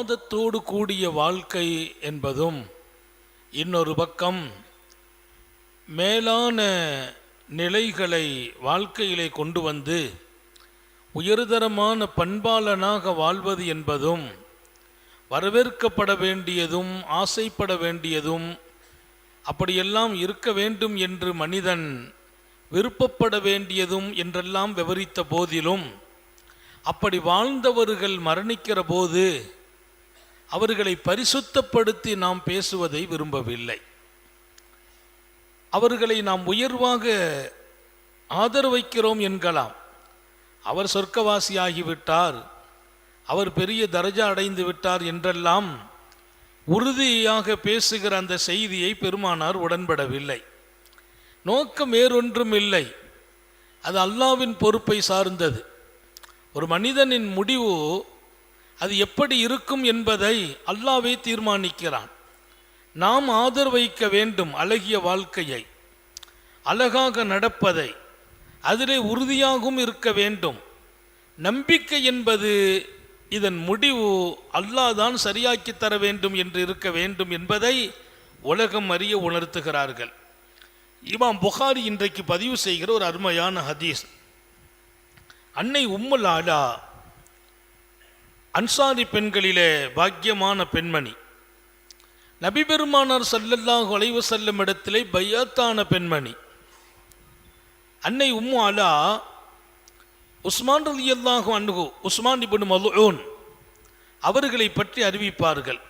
இபாதத்தோடு கூடிய வாழ்க்கை என்பதும் இன்னொரு பக்கம் மேலான நிலைகளை வாழ்க்கையிலே கொண்டு வந்து உயர்தரமான பண்பாளனாக வாழ்வது என்பதும் வரவேற்கப்பட வேண்டியதும் ஆசைப்பட வேண்டியதும் அப்படியெல்லாம் இருக்க வேண்டும் என்று மனிதன் விருப்பப்பட வேண்டியதும் என்றெல்லாம் விவரித்த போதிலும் அப்படி வாழ்ந்தவர்கள் மரணிக்கிற போது அவர்களை பரிசுத்தப்படுத்தி நாம் பேசுவதை விரும்பவில்லை. அவர்களை நாம் உயர்வாக ஆதரவைக்கிறோம் என்கலாம். அவர் சொர்க்கவாசியாகிவிட்டார் அவர் பெரிய தரஜா அடைந்து விட்டார் என்றெல்லாம் உறுதியாக பேசுகிற அந்த செய்தியை பெருமானார் உடன்படவில்லை. நோக்கம் வேறொன்றும் இல்லை. அது அல்லாவின் பொறுப்பை சார்ந்தது. ஒரு மனிதனின் முடிவு அது எப்படி இருக்கும் என்பதை அல்லாவே தீர்மானிக்கிறான். நாம் ஆதரவைக்க வேண்டும் அழகிய வாழ்க்கையை அழகாக நடப்பதை அதிலே உறுதியாகவும் இருக்க வேண்டும். நம்பிக்கை என்பது இதன் முடிவு அல்லாஹ் தான் சரியாக்கி தர வேண்டும் என்று இருக்க வேண்டும் என்பதை உலகம் அறிய உணர்த்துகிறார்கள். இமாம் புகாரி இன்றைக்கு பதிவு செய்கிற ஒரு அருமையான ஹதீஸ். அன்னை உம்முல் ஆலா அன்சாரி பெண்களிலே பாக்கியமான பெண்மணி. நபி பெருமானார் சல்லல்லாஹு செல்லும் இடத்திலே பையாத்தான பெண்மணி. அன்னை உம்மு அலா உஸ்மான் ரலியல்லாஹு அன்ஹு உஸ்மான் இபின் மலுன் அவர்களை பற்றி அறிவிப்பார்கள்.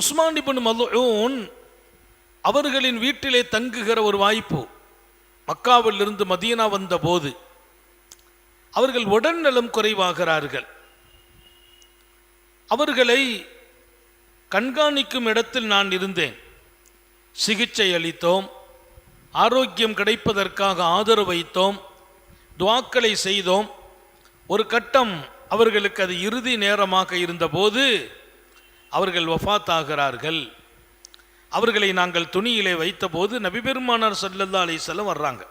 உஸ்மான் இபின் மலுன் அவர்களின் வீட்டிலே தங்குகிற ஒரு வாய்ப்பு மக்காவிலிருந்து மதியனா மதீனா வந்த போது அவர்கள் உடல்நலம் குறைவாகிறார்கள். அவர்களை கண்காணிக்கும் இடத்தில் நான் இருந்தேன். சிகிச்சை அளித்தோம். ஆரோக்கியம் கிடைப்பதற்காக ஆதரவு வைத்தோம். துவாக்களை செய்தோம். ஒரு கட்டம் அவர்களுக்கு அது இறுதி நேரமாக இருந்தபோது அவர்கள் வஃபாத் ஆகிறார்கள் அவர்களை நாங்கள் துணியிலே வைத்தபோது நபிபெருமானார் சல்லல்லா அலிசல்லம் வர்றாங்க.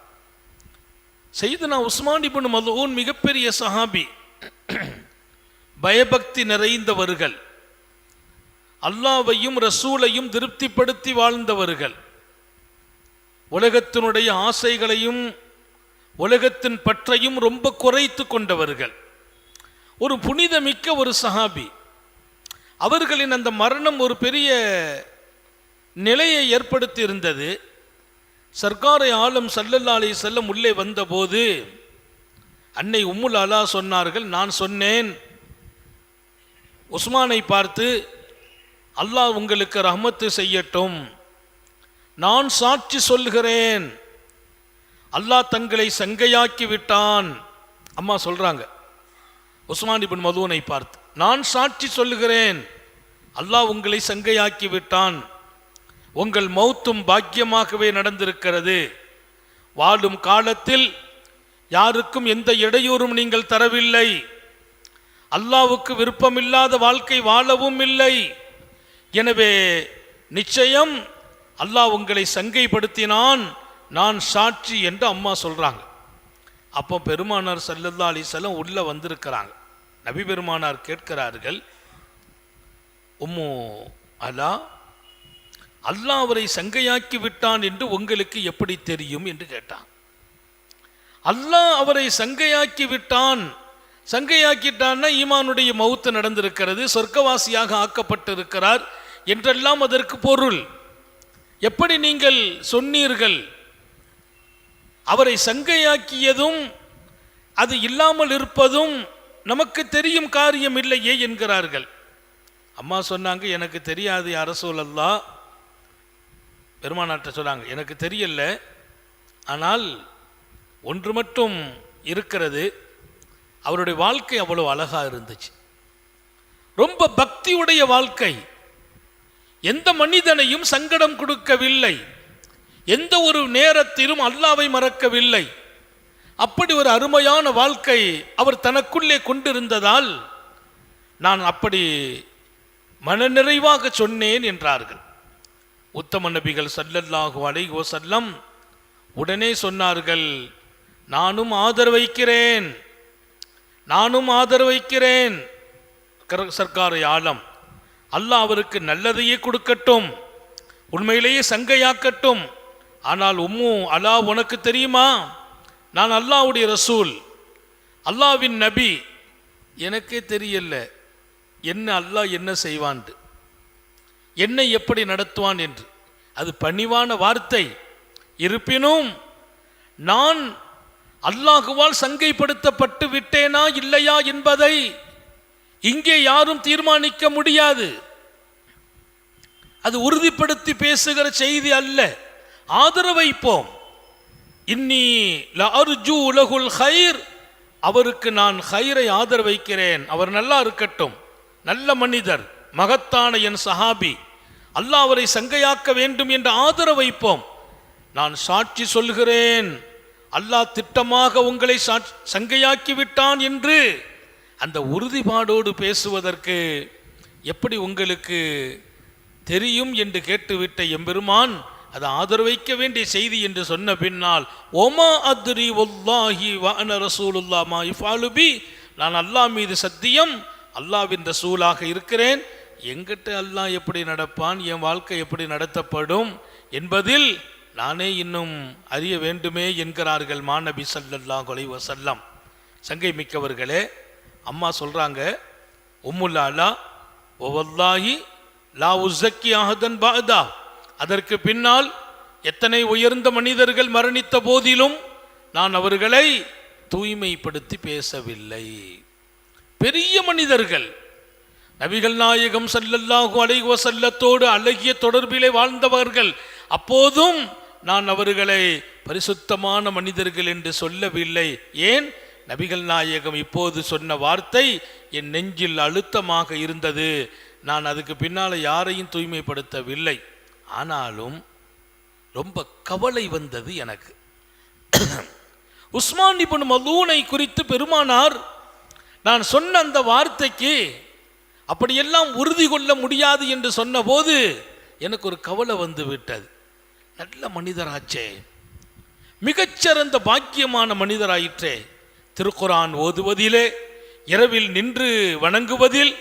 செய்தனா உஸ்மான் இப்னு மதுவோன் மிகப்பெரிய சஹாபி. பயபக்தி நிறைந்தவர்கள். அல்லாவையும் ரசூலையும் திருப்திப்படுத்தி வாழ்ந்தவர்கள். உலகத்தினுடைய ஆசைகளையும் உலகத்தின் பற்றையும் ரொம்ப குறைத்து கொண்டவர்கள். ஒரு புனிதமிக்க ஒரு சஹாபி. அவர்களின் அந்த மரணம் ஒரு பெரிய நிலையை ஏற்படுத்தி இருந்தது சர்க்காரை ஆலம் சல்லல்லா செல்லம் உள்ளே வந்தபோது அன்னை உம்முல் அலா சொன்னார்கள் நான் சொன்னேன். உஸ்மானை பார்த்து அல்லாஹ் உங்களுக்கு ரஹமத்து செய்யட்டும். நான் சாட்சி சொல்கிறேன் அல்லாஹ் தங்களை சங்கையாக்கி விட்டான். அம்மா சொல்கிறாங்க உஸ்மான் இபின் மதுவனை பார்த்து நான் சாட்சி சொல்லுகிறேன். அல்லாஹ் உங்களை சங்கையாக்கி விட்டான். உங்கள் மௌத்தும் பாக்கியமாகவே நடந்திருக்கிறது. வாழும் காலத்தில் யாருக்கும் எந்த இடையூறும் நீங்கள் தரவில்லை. அல்லாவுக்கு விருப்பமில்லாத வாழ்க்கை வாழவும் இல்லை. எனவே நிச்சயம் அல்லாஹ் உங்களை சங்கைப்படுத்தினான் நான் சாட்சி என்று அம்மா சொல்றாங்க. அப்போ பெருமானார் சல்லல்லா அலிசல்லம் உள்ள வந்திருக்கிறாங்க. நபி பெருமானார் கேட்கிறார்கள் உம்மு அலா அல்லாஹ் அவரை சங்கையாக்கி விட்டான் என்று உங்களுக்கு எப்படி தெரியும்? என்று கேட்டான். அல்லாஹ் அவரை சங்கையாக்கி விட்டான் சங்கையாக்கிட்டான்னா ஈமானுடைய மவுத்து நடந்திருக்கிறது சொர்க்கவாசியாக ஆக்கப்பட்டிருக்கிறார் என்றெல்லாம் அதற்கு பொருள். எப்படி நீங்கள் சொன்னீர்கள்? அவரை சங்கையாக்கியதும் அது இல்லாமல் இருப்பதும் நமக்கு தெரியும் காரியம் இல்லையே என்கிறார்கள். அம்மா சொன்னாங்க எனக்கு தெரியாது அரசூலல்லா பெருமானாட்ட சொன்னாங்க எனக்கு தெரியல ஆனால் ஒன்று மட்டும் இருக்கிறது அவருடைய வாழ்க்கை அவ்வளோ அழகாக இருந்துச்சு. ரொம்ப பக்தியுடைய வாழ்க்கை. எந்த மனிதனையும் சங்கடம் கொடுக்கவில்லை. எந்த ஒரு நேரத்திலும் அல்லாவை மறக்கவில்லை. அப்படி ஒரு அருமையான வாழ்க்கை அவர் தனக்குள்ளே கொண்டிருந்ததால் நான் அப்படி மனநிறைவாக சொன்னேன் என்றார்கள். உத்தம நபிகள் சல்லல்லாஹு அலைகோ செல்லம் உடனே சொன்னார்கள் நானும் ஆதரவைக்கிறேன் நானும் ஆதரவு வைக்கிறேன். கர- சர்க்காரை அல்லாஹ் அவருக்கு நல்லதையே கொடுக்கட்டும். உண்மையிலேயே சங்கையாக்கட்டும். ஆனால் உம்மு அலா உனக்கு தெரியுமா? நான் அல்லாஹ்வுடைய ரசூல். அல்லாஹ்வின் நபி. எனக்கே தெரியல. என்ன அல்லாஹ் என்ன செய்வான்ட்டு. என்னை எப்படி நடத்துவான் என்று. அது பணிவான வார்த்தை. இருப்பினும் நான் அல்லாஹுவால் சங்கைப்படுத்தப்பட்டு விட்டேனா இல்லையா என்பதை இங்கே யாரும் தீர்மானிக்க முடியாது. அது உறுதிப்படுத்தி பேசுகிற செய்தி அல்ல. ஆதரவைப்போம் இன்னி லஅர்ஜு உலகுல் ஹைர். அவருக்கு நான் ஹைரை ஆதரவைக்கிறேன் அவர் நல்லா இருக்கட்டும். நல்ல மனிதர் மகத்தான என் சஹாபி. அல்லாஹ் அவரை சங்கையாக்க வேண்டும் என்று ஆதரவைப்போம் நான் சாட்சி சொல்கிறேன். அல்லாஹ் திட்டமாக உங்களை சங்கையாக்கி விட்டான் என்று அந்த உறுதிப்பாடோடு பேசுவதற்கு எப்படி உங்களுக்கு தெரியும் என்று கேட்டுவிட்ட எம்பெருமான் அது ஆதரவைக்க வேண்டிய செய்தி என்று சொன்ன பின்னால் ஒமா அத்ரி ஒல்லாஹி வான ரசூலுல்லா மா இஃபாலுபி நான் அல்லாஹ் மீது சத்தியம் அல்லாவின் ரசூலாக இருக்கிறேன். எங்கிட்ட அல்லாஹ் எப்படி நடப்பான் என் வாழ்க்கை எப்படி நடத்தப்படும் என்பதில் நானே இன்னும் அறிய வேண்டுமே என்கிறார்கள் மாநபி சல்லல்லா கொலை வஸல்லம். சங்கை மிக்கவர்களே அம்மா சொல்கிறாங்க உம்முல்லாலா ஒவல்லாஹி லா உஸ்ஸக்கி ஆஹதன் பாதா அதற்கு பின்னால் எத்தனை உயர்ந்த மனிதர்கள் மரணித்த போதிலும் நான் அவர்களை தூய்மைப்படுத்தி பேசவில்லை. பெரிய மனிதர்கள் நபிகள் நாயகம் சல்லல்லாஹு அலைவசல்லத்தோடு அழகிய தொடர்பிலே வாழ்ந்தவர்கள் அப்போதும் நான் அவர்களை பரிசுத்தமான மனிதர்கள் என்று சொல்லவில்லை. ஏன்? நபிகள் நாயகம் இப்போது சொன்ன வார்த்தை என் நெஞ்சில் அழுத்தமாக இருந்தது. நான் அதுக்கு பின்னால் யாரையும் தூய்மைப்படுத்தவில்லை. ஆனாலும் ரொம்ப கவலை வந்தது எனக்கு. உஸ்மான் இப்னு மதூனை குறித்து பெருமானார் நான் சொன்ன அந்த வார்த்தைக்கு அப்படியெல்லாம் உறுதி கொள்ள முடியாது என்று சொன்னபோது எனக்கு ஒரு கவலை வந்து விட்டது. நல்ல மனிதராச்சே. மிகச்சிறந்த பாக்கியமான மனிதராயிற்றே. திருக்குரான் ஓதுவதிலே இரவில் நின்று வணங்குவதில்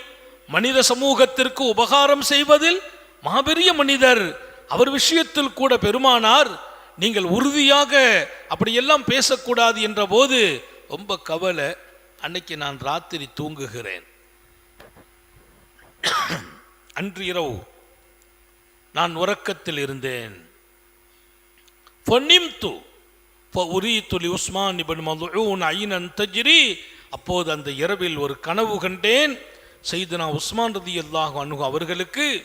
மனித சமூகத்திற்கு உபகாரம் செய்வதில் மாபெரிய மனிதர். அவர் விஷயத்தில் கூட பெருமானார். நீங்கள் உறுதியாக அப்படியெல்லாம் பேசக்கூடாது என்ற போது ரொம்ப கவலை. அன்னைக்கு நான் ராத்திரி தூங்குகிறேன். அன்று இரவு நான் உறக்கத்தில் இருந்தேன். ஃபனிம்து ஃபஉரீது உஸ்மான் இபன் மல்ஊன் ஐனன் தஜ்ரி அப்போது அந்த இரவில் ஒரு கனவு கண்டேன். செய்தனா உஸ்மான் ரதியல்லாஹு அணுகு அவர்களுக்கு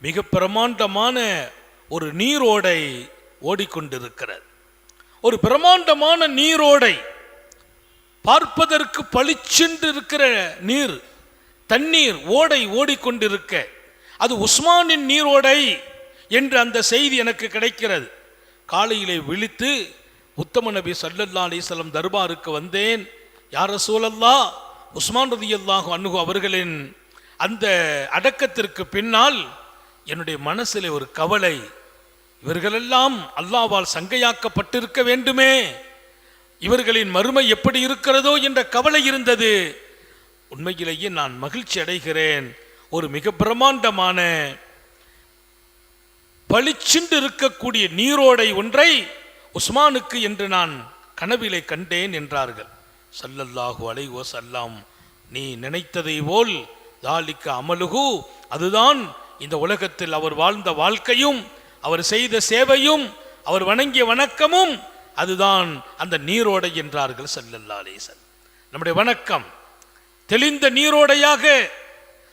மிக பிரமாண்டமான ஒரு நீரோடை ஓடிக்கொண்டிருக்கிறது ஒரு பிரமாண்டமான நீரோடை பார்ப்பதற்கு பளிச்சென்று இருக்கிற நீர் தண்ணீர் ஓடை ஓடிக்கொண்டிருக்க. அது உஸ்மானின் நீரோடை என்று அந்த செய்தி எனக்கு கிடைக்கிறது. காலையிலே விழித்து உத்தம நபி சல்லல்லா அலிஸ்லம் தர்பாருக்கு வந்தேன். யார சூழல்லா உஸ்மான் ரதியல்லாஹு அன்னுகு அவர்களின் அந்த அடக்கத்திற்கு பின்னால் என்னுடைய மனசிலே ஒரு கவலை. இவர்களெல்லாம் அல்லாவால் சங்கையாக்கப்பட்டிருக்க வேண்டுமே. இவர்களின் மறுமை எப்படி இருக்கிறதோ என்ற கவலை இருந்தது. உண்மையிலேயே நான் மகிழ்ச்சி அடைகிறேன். ஒரு மிக பிரம்மாண்டமான பளிச்சென்று இருக்கக்கூடிய நீரோடை ஒன்றை உஸ்மானுக்கு என்று நான் கனவிலே கண்டேன் என்றார்கள். சல்லல்லாஹு அலைவோ சல்லாம் நீ நினைத்ததை போல் தாலிக்க அமலுகு அதுதான் இந்த உலகத்தில் அவர் வாழ்ந்த வாழ்க்கையும் அவர் செய்த சேவையும் அவர் வணங்கிய வணக்கமும் அதுதான் அந்த நீரோடை என்றார்கள் சல்லல்லா அலேசன் நம்முடைய வணக்கம் தெளிந்த நீரோடையாக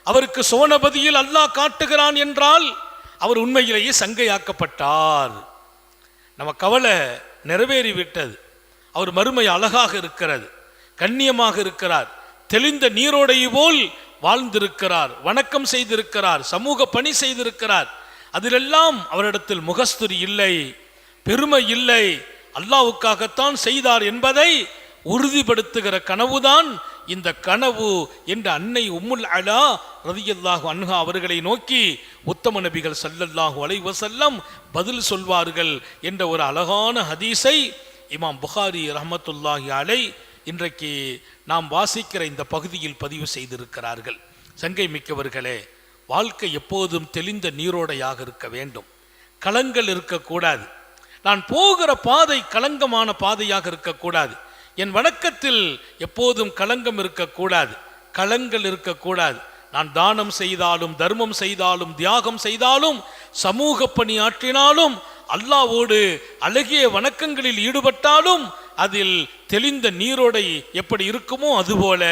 அவருக்கு சோனபதியில் அல்லாஹ் காட்டுகிறான் என்றால் அவர் உண்மையிலேயே சங்கையாக்கப்பட்டார். நம்ம கவலை நிறைவேறிவிட்டது. அவர் மறுமை அழகாக இருக்கிறது. கண்ணியமாக இருக்கிறார். தெளிந்த நீரோடை போல் வாழ்ந்திருக்கிறார். வணக்கம் செய்திருக்கிறார். சமூக பணி செய்திருக்கிறார். அதிலெல்லாம் அவரிடத்தில் முகஸ்துரி இல்லை. பெருமை இல்லை. அல்லாவுக்காகத்தான் செய்தார் என்பதை உறுதிப்படுத்துகிற கனவுதான் இந்த கனவு என்ற அன்னை உம்முல் அலா ரதியல்லாஹு அன்ஹா அவர்களை நோக்கி உத்தம நபிகள் சல்லல்லாஹு அலைவசல்லம் பதில் சொல்வார்கள் என்ற ஒரு அழகான ஹதீஸை இமாம் புகாரி ரஹமத்துல்லாஹி அலை இன்றைக்கு நாம் வாசிக்கிற இந்த பகுதியில் பதிவு செய்திருக்கிறார்கள். சங்கை மிக்கவர்களே வாழ்க்கை எப்போதும் தெளிந்த நீரோடையாக இருக்க வேண்டும். களங்கள் இருக்கக்கூடாது. நான் போகிற பாதை களங்கமான பாதையாக இருக்கக்கூடாது. என் வணக்கத்தில் எப்போதும் களங்கம் இருக்கக்கூடாது. களங்கள் இருக்கக்கூடாது. நான் தானம் செய்தாலும் தர்மம் செய்தாலும் தியாகம் செய்தாலும் சமூக பணியாற்றினாலும் அல்லாவோடு அழகிய வணக்கங்களில் ஈடுபட்டாலும் அதில் தெளிந்த நீரோடை எப்படி இருக்குமோ அதுபோல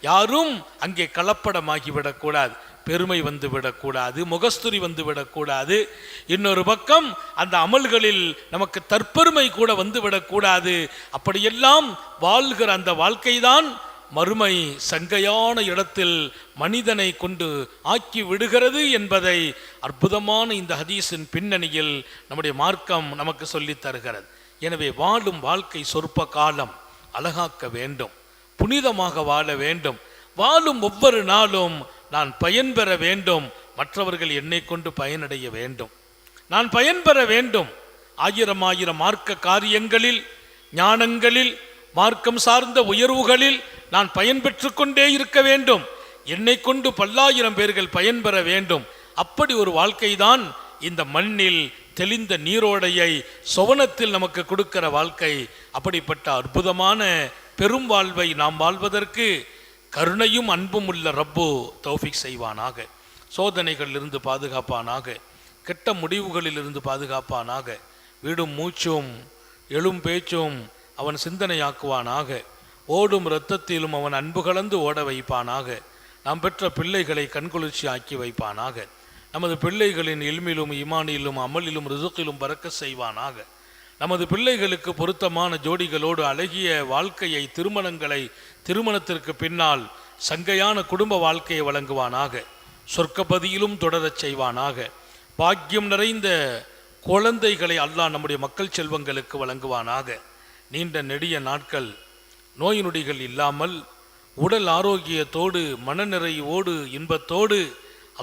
யாரும் அங்கே கலப்படமாகிவிடக்கூடாது. பெருமை வந்து விடக்கூடாது முகஸ்துரி வந்து விடக்கூடாது இன்னொரு பக்கம் அந்த அமல்களில் நமக்கு தற்பெருமை கூட வந்து விடக்கூடாது அப்படியெல்லாம் வாழ்கிற அந்த வாழ்க்கைதான் மறுமை சங்கையான இடத்தில் மனிதனை கொண்டு ஆக்கி விடுகிறது என்பதை அற்புதமான இந்த ஹதீஸின் பின்னணியில் நம்முடைய மார்க்கம் நமக்கு சொல்லித் தருகிறது. எனவே வாழும் வாழ்க்கை சொற்ப காலம் அழகாக்க வேண்டும் புனிதமாக வாழ வேண்டும். வாழும் ஒவ்வொரு நாளும் நான் பயன் பெற வேண்டும் மற்றவர்கள் என்னை கொண்டு பயனடைய வேண்டும். நான் பயன் பெற வேண்டும். ஆயிரம் ஆயிரம் மார்க்க காரியங்களில் ஞானங்களில் மார்க்கம் சார்ந்த உயர்வுகளில் நான் பயன் கொண்டே இருக்க வேண்டும். என்னை கொண்டு பல்லாயிரம் பேர்கள் பயன் பெற வேண்டும். அப்படி ஒரு வாழ்க்கைதான் இந்த மண்ணில் தெளிந்த நீரோடையை சொவனத்தில் நமக்கு கொடுக்கிற வாழ்க்கை. அப்படிப்பட்ட அற்புதமான பெரும் வாழ்வை நாம் வாழ்வதற்கு கருணையும் அன்பும் உள்ள ரப்பு தௌஃபிக் செய்வானாக. சோதனைகளிலிருந்து பாதுகாப்பானாக. கெட்ட முடிவுகளில் இருந்து பாதுகாப்பானாக. வீடும் மூச்சும் எழும் பேச்சும் அவன் சிந்தனையாக்குவானாக. ஓடும் இரத்தத்திலும் அவன் அன்பு கலந்து ஓட வைப்பானாக. நாம் பெற்ற பிள்ளைகளை கண்குளிர்ச்சி ஆக்கி வைப்பானாக. நமது பிள்ளைகளின் இல்மிலும் இமானிலும் அமலிலும் ரிசுக்கிலும் பறக்க செய்வானாக. நமது பிள்ளைகளுக்கு பொருத்தமான ஜோடிகளோடு அழகிய வாழ்க்கையை திருமணங்களை திருமணத்திற்கு பின்னால் சங்கையான குடும்ப வாழ்க்கையை வழங்குவானாக. சொர்க்கப்பதியிலும் தொடரச் செய்வானாக. பாக்கியம் நிறைந்த குழந்தைகளை அல்லாஹ் நம்முடைய மக்கள் செல்வங்களுக்கு வழங்குவானாக. நீண்ட நெடிய நாட்கள் நோய் நொடிகள் இல்லாமல் உடல் ஆரோக்கியத்தோடு மனநிறைவோடு இன்பத்தோடு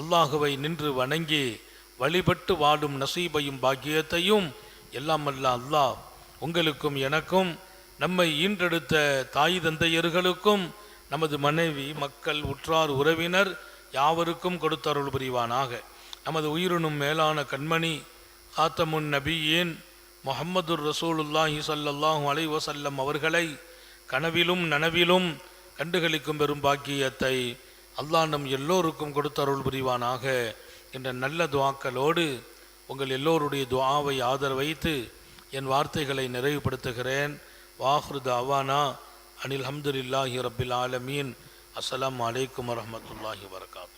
அல்லாஹுவை நின்று வணங்கி வழிபட்டு வாழும் நசீபையும் பாக்கியத்தையும் எல்லாம் அல்ல அல்லாஹ் உங்களுக்கும் எனக்கும் நம்மை ஈன்றெடுத்த தாய் தந்தையர்களுக்கும் நமது மனைவி மக்கள் உற்றார் உறவினர் யாவருக்கும் கொடுத்தருள் புரிவானாக. நமது உயிரினும் மேலான கண்மணி காத்தமுன் நபியேன் முஹம்மதுர் ரசூலுல்லாஹி ஸல்லல்லாஹு அலைஹி வஸல்லம் அவர்களை கனவிலும் நனவிலும் கண்டுகளிக்கும் பெரும் பாக்கியத்தை அல்லாஹ் நம் எல்லோருக்கும் கொடுத்தருள் புரிவானாக என்ற நல்ல துவாக்களோடு உங்கள் எல்லோருடைய துவாவை ஆதரவைத்து என் வார்த்தைகளை நிறைவுபடுத்துகிறேன். வாஹ்ரு தாவானா அனில் ஹம்துல்லாஹி ரபில் ஆலமீன். அஸ்லாம் அலைக்கும் வரமத்துல்லாஹி வரகாத்